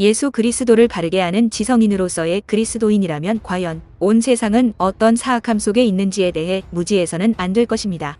예수 그리스도를 바르게 아는 지성인으로서의 그리스도인이라면 과연 온 세상은 어떤 사악함 속에 있는지에 대해 무지해서는 안 될 것입니다.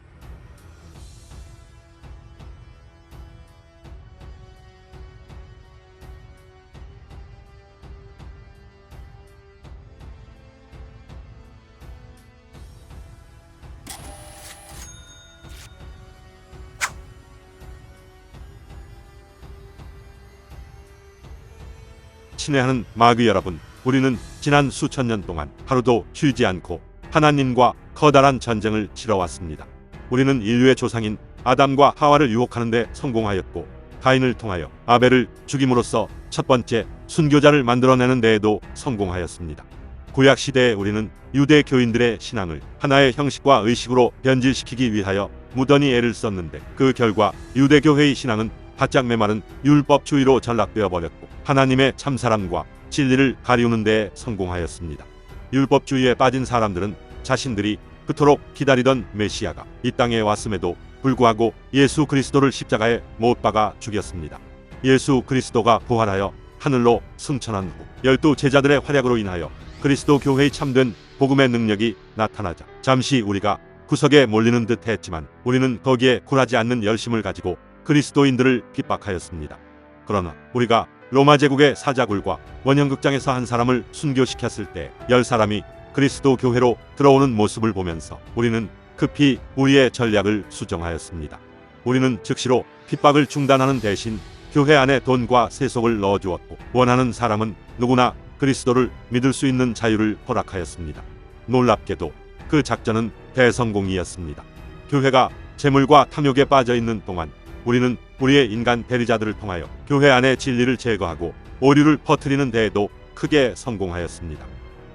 친애하는 마귀 여러분, 우리는 지난 수천 년 동안 하루도 쉬지 않고 하나님과 커다란 전쟁을 치러왔습니다. 우리는 인류의 조상인 아담과 하와를 유혹하는 데 성공하였고 가인을 통하여 아벨을 죽임으로써 첫 번째 순교자를 만들어내는 데에도 성공하였습니다. 구약 시대에 우리는 유대 교인들의 신앙을 하나의 형식과 의식으로 변질시키기 위하여 무던히 애를 썼는데 그 결과 유대 교회의 신앙은 바짝 메마른 율법주의로 전락되어 버렸고 하나님의 참사랑과 진리를 가리우는 데 성공하였습니다. 율법주의에 빠진 사람들은 자신들이 그토록 기다리던 메시아가 이 땅에 왔음에도 불구하고 예수 그리스도를 십자가에 못 박아 죽였습니다. 예수 그리스도가 부활하여 하늘로 승천한 후 열두 제자들의 활약으로 인하여 그리스도 교회의 참된 복음의 능력이 나타나자 잠시 우리가 구석에 몰리는 듯 했지만 우리는 거기에 굴하지 않는 열심을 가지고 그리스도인들을 핍박하였습니다. 그러나 우리가 로마 제국의 사자굴과 원형극장에서 한 사람을 순교시켰을 때 열 사람이 그리스도 교회로 들어오는 모습을 보면서 우리는 급히 우리의 전략을 수정하였습니다. 우리는 즉시로 핍박을 중단하는 대신 교회 안에 돈과 세속을 넣어주었고 원하는 사람은 누구나 그리스도를 믿을 수 있는 자유를 허락하였습니다. 놀랍게도 그 작전은 대성공이었습니다. 교회가 재물과 탐욕에 빠져 있는 동안 우리는 우리의 인간 대리자들을 통하여 교회 안의 진리를 제거하고 오류를 퍼뜨리는 데에도 크게 성공하였습니다.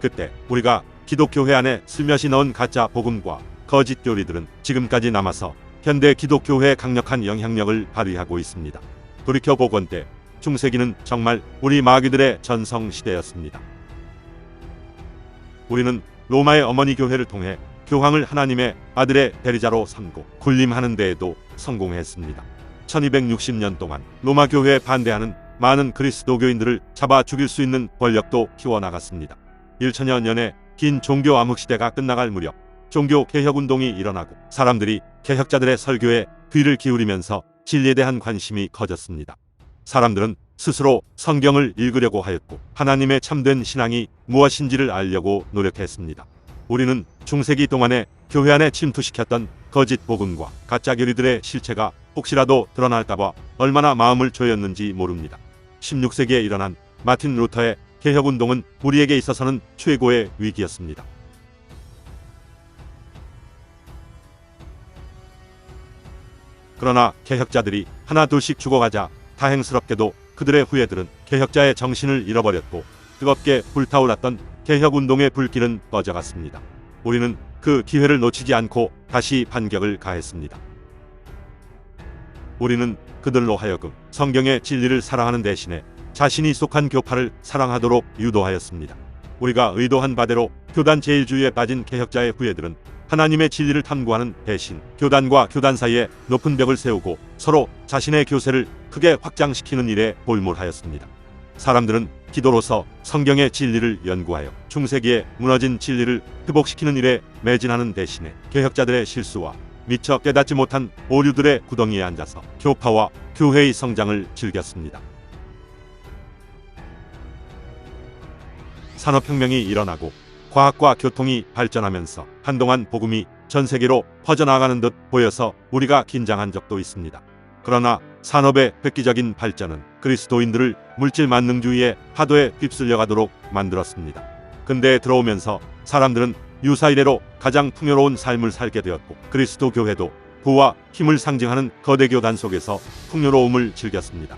그때 우리가 기독교회 안에 슬며시 넣은 가짜 복음과 거짓 교리들은 지금까지 남아서 현대 기독교회의 강력한 영향력을 발휘하고 있습니다. 돌이켜 보건 때 중세기는 정말 우리 마귀들의 전성 시대였습니다. 우리는 로마의 어머니 교회를 통해 교황을 하나님의 아들의 대리자로 삼고 군림하는 데에도 성공했습니다. 1260년 동안 로마 교회에 반대하는 많은 그리스도교인들을 잡아 죽일 수 있는 권력도 키워나갔습니다. 1천여 년의 긴 종교 암흑 시대가 끝나갈 무렵 종교 개혁 운동이 일어나고 사람들이 개혁자들의 설교에 귀를 기울이면서 진리에 대한 관심이 커졌습니다. 사람들은 스스로 성경을 읽으려고 하였고 하나님의 참된 신앙이 무엇인지를 알려고 노력했습니다. 우리는 중세기 동안에 교회 안에 침투시켰던 거짓 복음과 가짜 교리들의 실체가 혹시라도 드러날까봐 얼마나 마음을 조였는지 모릅니다. 16세기에 일어난 마틴 루터의 개혁 운동은 우리에게 있어서는 최고의 위기였습니다. 그러나 개혁자들이 하나 둘씩 죽어가자 다행스럽게도 그들의 후예들은 개혁자의 정신을 잃어버렸고 뜨겁게 불타올랐던 개혁 운동의 불길은 꺼져갔습니다. 우리는 그 기회를 놓치지 않고 다시 반격을 가했습니다. 우리는 그들로 하여금 성경의 진리를 사랑하는 대신에 자신이 속한 교파를 사랑하도록 유도하였습니다. 우리가 의도한 바대로 교단 제일주의에 빠진 개혁자의 후예들은 하나님의 진리를 탐구하는 대신 교단과 교단 사이에 높은 벽을 세우고 서로 자신의 교세를 크게 확장시키는 일에 몰몰하였습니다. 사람들은 기도로서 성경의 진리를 연구하여 중세기에 무너진 진리를 회복시키는 일에 매진하는 대신에 개혁자들의 실수와 미처 깨닫지 못한 오류들의 구덩이에 앉아서 교파와 교회의 성장을 즐겼습니다. 산업혁명이 일어나고 과학과 교통이 발전하면서 한동안 복음이 전 세계로 퍼져나가는 듯 보여서 우리가 긴장한 적도 있습니다. 그러나 산업의 획기적인 발전은 그리스도인들을 물질 만능주의의 파도에 휩쓸려 가도록 만들었습니다. 근대에 들어오면서 사람들은 유사 이래로 가장 풍요로운 삶을 살게 되었고 그리스도 교회도 부와 힘을 상징하는 거대 교단 속에서 풍요로움을 즐겼습니다.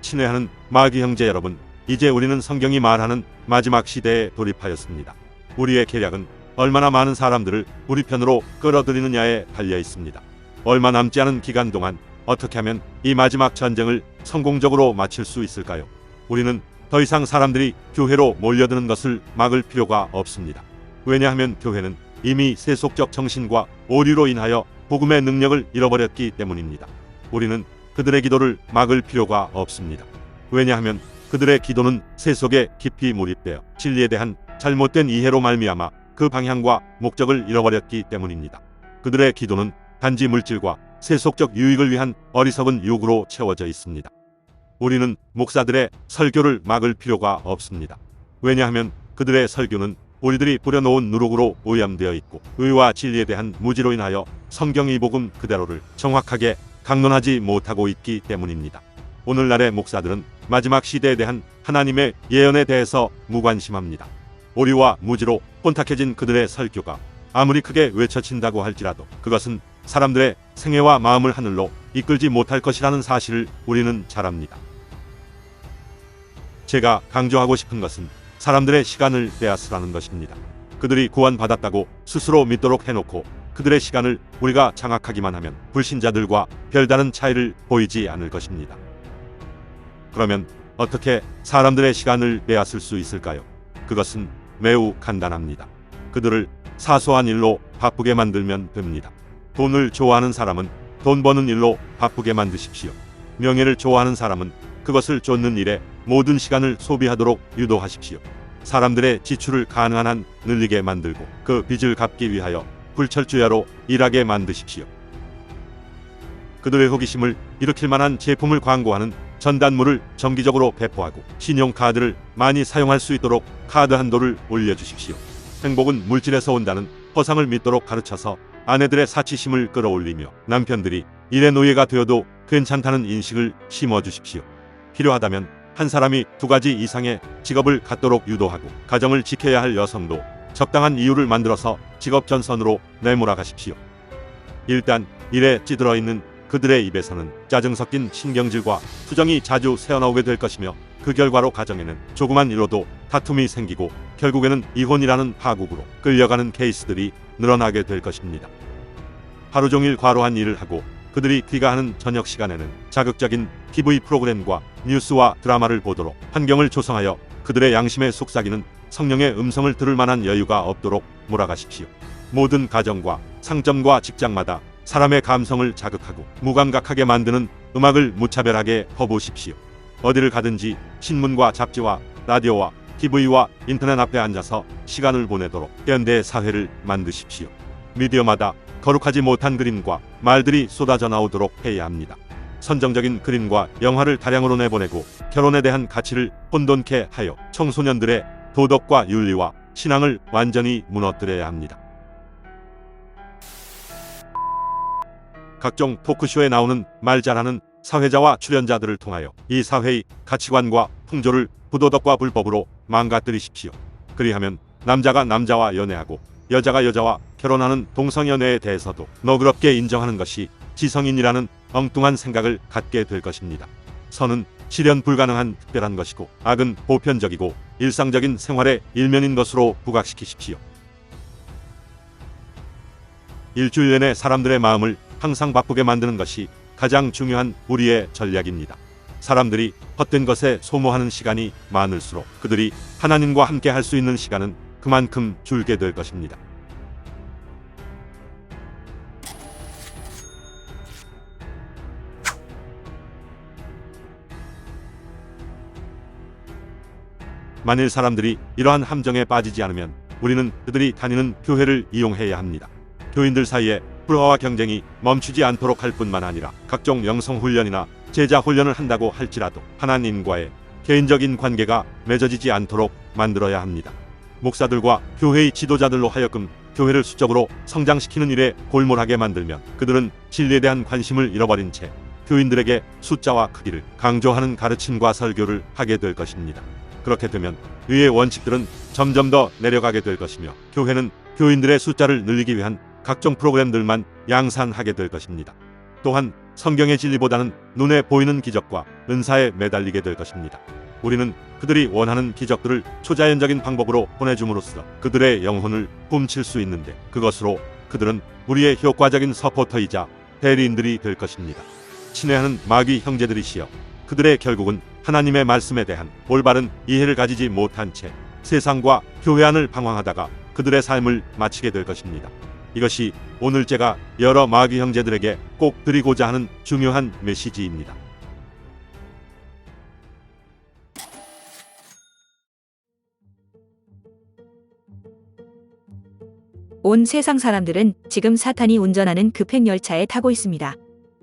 친애하는 마귀 형제 여러분, 이제 우리는 성경이 말하는 마지막 시대에 돌입하였습니다. 우리의 계략은 얼마나 많은 사람들을 우리 편으로 끌어들이느냐에 달려 있습니다. 얼마 남지 않은 기간 동안 어떻게 하면 이 마지막 전쟁을 성공적으로 마칠 수 있을까요? 우리는 더 이상 사람들이 교회로 몰려드는 것을 막을 필요가 없습니다. 왜냐하면 교회는 이미 세속적 정신과 오류로 인하여 복음의 능력을 잃어버렸기 때문입니다. 우리는 그들의 기도를 막을 필요가 없습니다. 왜냐하면 그들의 기도는 세속에 깊이 몰입되어 진리에 대한 잘못된 이해로 말미암아 그 방향과 목적을 잃어버렸기 때문입니다. 그들의 기도는 단지 물질과 세속적 유익을 위한 어리석은 욕구로 채워져 있습니다. 우리는 목사들의 설교를 막을 필요가 없습니다. 왜냐하면 그들의 설교는 우리들이 뿌려놓은 누룩으로 오염되어 있고 의와 진리에 대한 무지로 인하여 성경의 복음 그대로를 정확하게 강론하지 못하고 있기 때문입니다. 오늘날의 목사들은 마지막 시대에 대한 하나님의 예언에 대해서 무관심합니다. 오류와 무지로 혼탁해진 그들의 설교가 아무리 크게 외쳐진다고 할지라도 그것은 사람들의 생애와 마음을 하늘로 이끌지 못할 것이라는 사실을 우리는 잘 압니다. 제가 강조하고 싶은 것은 사람들의 시간을 빼앗으라는 것입니다. 그들이 구원받았다고 스스로 믿도록 해놓고 그들의 시간을 우리가 장악하기만 하면 불신자들과 별다른 차이를 보이지 않을 것입니다. 그러면 어떻게 사람들의 시간을 빼앗을 수 있을까요? 그것은 매우 간단합니다. 그들을 사소한 일로 바쁘게 만들면 됩니다. 돈을 좋아하는 사람은 돈 버는 일로 바쁘게 만드십시오. 명예를 좋아하는 사람은 그것을 쫓는 일에 모든 시간을 소비하도록 유도하십시오. 사람들의 지출을 가능한 한 늘리게 만들고 그 빚을 갚기 위하여 불철주야로 일하게 만드십시오. 그들의 호기심을 일으킬 만한 제품을 광고하는 전단물을 정기적으로 배포하고 신용카드를 많이 사용할 수 있도록 카드 한도를 올려주십시오. 행복은 물질에서 온다는 허상을 믿도록 가르쳐서 아내들의 사치심을 끌어올리며 남편들이 일의 노예가 되어도 괜찮다는 인식을 심어주십시오. 필요하다면 한 사람이 두 가지 이상의 직업을 갖도록 유도하고 가정을 지켜야 할 여성도 적당한 이유를 만들어서 직업 전선으로 내몰아 가십시오. 일단 일에 찌들어 있는 그들의 입에서는 짜증 섞인 신경질과 투정이 자주 새어나오게 될 것이며 그 결과로 가정에는 조그만 일로도 다툼이 생기고 결국에는 이혼이라는 파국으로 끌려가는 케이스들이 늘어나게 될 것입니다. 하루 종일 과로한 일을 하고 그들이 귀가하는 저녁 시간에는 자극적인 TV 프로그램과 뉴스와 드라마를 보도록 환경을 조성하여 그들의 양심에 속삭이는 성령의 음성을 들을 만한 여유가 없도록 몰아가십시오. 모든 가정과 상점과 직장마다 사람의 감성을 자극하고 무감각하게 만드는 음악을 무차별하게 퍼부으십시오. 어디를 가든지 신문과 잡지와 라디오와 TV와 인터넷 앞에 앉아서 시간을 보내도록 현대 사회를 만드십시오. 미디어마다 거룩하지 못한 그림과 말들이 쏟아져 나오도록 해야 합니다. 선정적인 그림과 영화를 다량으로 내보내고 결혼에 대한 가치를 혼돈케 하여 청소년들의 도덕과 윤리와 신앙을 완전히 무너뜨려야 합니다. 각종 토크쇼에 나오는 말 잘하는 사회자와 출연자들을 통하여 이 사회의 가치관과 풍조를 부도덕과 불법으로 망가뜨리십시오. 그리하면 남자가 남자와 연애하고 여자가 여자와 결혼하는 동성연애에 대해서도 너그럽게 인정하는 것이 지성인이라는 엉뚱한 생각을 갖게 될 것입니다. 선은 실현 불가능한 특별한 것이고 악은 보편적이고 일상적인 생활의 일면인 것으로 부각시키십시오. 일주일 내내 사람들의 마음을 항상 바쁘게 만드는 것이 가장 중요한 우리의 전략입니다. 사람들이 헛된 것에 소모하는 시간이 많을수록 그들이 하나님과 함께 할 수 있는 시간은 그만큼 줄게 될 것입니다. 만일 사람들이 이러한 함정에 빠지지 않으면 우리는 그들이 다니는 교회를 이용해야 합니다. 교인들 사이에 불화와 경쟁이 멈추지 않도록 할 뿐만 아니라 각종 영성 훈련이나 제자 훈련을 한다고 할지라도 하나님과의 개인적인 관계가 맺어지지 않도록 만들어야 합니다. 목사들과 교회의 지도자들로 하여금 교회를 수적으로 성장시키는 일에 골몰하게 만들면 그들은 진리에 대한 관심을 잃어버린 채 교인들에게 숫자와 크기를 강조하는 가르침과 설교를 하게 될 것입니다. 그렇게 되면 의의 원칙들은 점점 더 내려가게 될 것이며 교회는 교인들의 숫자를 늘리기 위한 각종 프로그램들만 양산하게 될 것입니다. 또한 성경의 진리보다는 눈에 보이는 기적과 은사에 매달리게 될 것입니다. 우리는 그들이 원하는 기적들을 초자연적인 방법으로 보내줌으로써 그들의 영혼을 훔칠 수 있는데 그것으로 그들은 우리의 효과적인 서포터이자 대리인들이 될 것입니다. 친애하는 마귀 형제들이시여 그들의 결국은 하나님의 말씀에 대한 올바른 이해를 가지지 못한 채 세상과 교회 안을 방황하다가 그들의 삶을 마치게 될 것입니다. 이것이 오늘 제가 여러 마귀 형제들에게 꼭 드리고자 하는 중요한 메시지입니다. 온 세상 사람들은 지금 사탄이 운전하는 급행 열차에 타고 있습니다.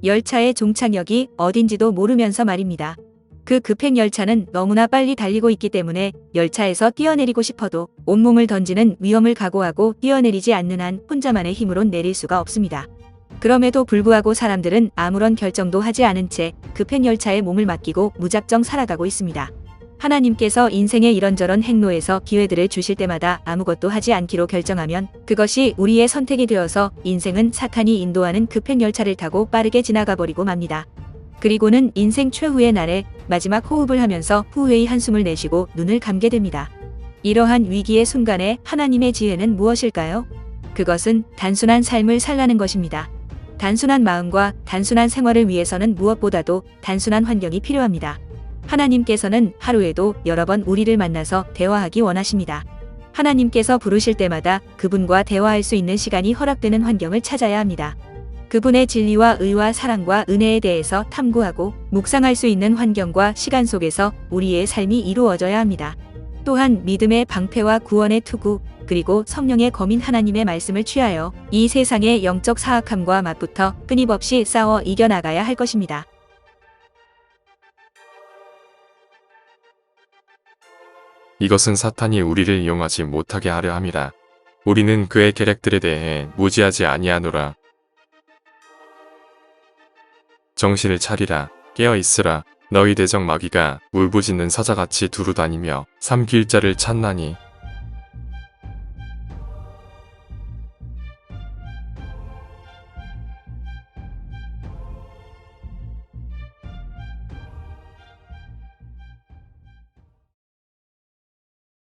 열차의 종착역이 어딘지도 모르면서 말입니다. 그 급행 열차는 너무나 빨리 달리고 있기 때문에 열차에서 뛰어내리고 싶어도 온몸을 던지는 위험을 각오하고 뛰어내리지 않는 한 혼자만의 힘으론 내릴 수가 없습니다. 그럼에도 불구하고 사람들은 아무런 결정도 하지 않은 채 급행 열차에 몸을 맡기고 무작정 살아가고 있습니다. 하나님께서 인생의 이런저런 행로에서 기회들을 주실 때마다 아무것도 하지 않기로 결정하면 그것이 우리의 선택이 되어서 인생은 사탄이 인도하는 급행 열차를 타고 빠르게 지나가 버리고 맙니다. 그리고는 인생 최후의 날에 마지막 호흡을 하면서 후회의 한숨을 내쉬고 눈을 감게 됩니다. 이러한 위기의 순간에 하나님의 지혜는 무엇일까요? 그것은 단순한 삶을 살라는 것입니다. 단순한 마음과 단순한 생활을 위해서는 무엇보다도 단순한 환경이 필요합니다. 하나님께서는 하루에도 여러 번 우리를 만나서 대화하기 원하십니다. 하나님께서 부르실 때마다 그분과 대화할 수 있는 시간이 허락되는 환경을 찾아야 합니다. 그분의 진리와 의와 사랑과 은혜에 대해서 탐구하고 묵상할 수 있는 환경과 시간 속에서 우리의 삶이 이루어져야 합니다. 또한 믿음의 방패와 구원의 투구, 그리고 성령의 거민 하나님의 말씀을 취하여 이 세상의 영적 사악함과 맞붙어 끊임없이 싸워 이겨나가야 할 것입니다. 이것은 사탄이 우리를 이용하지 못하게 하려 함이라. 우리는 그의 계략들에 대해 무지하지 아니하노라. 정신을 차리라, 깨어 있으라. 너희 대적 마귀가 울부짖는 사자같이 두루 다니며 삼킬자를 찾나니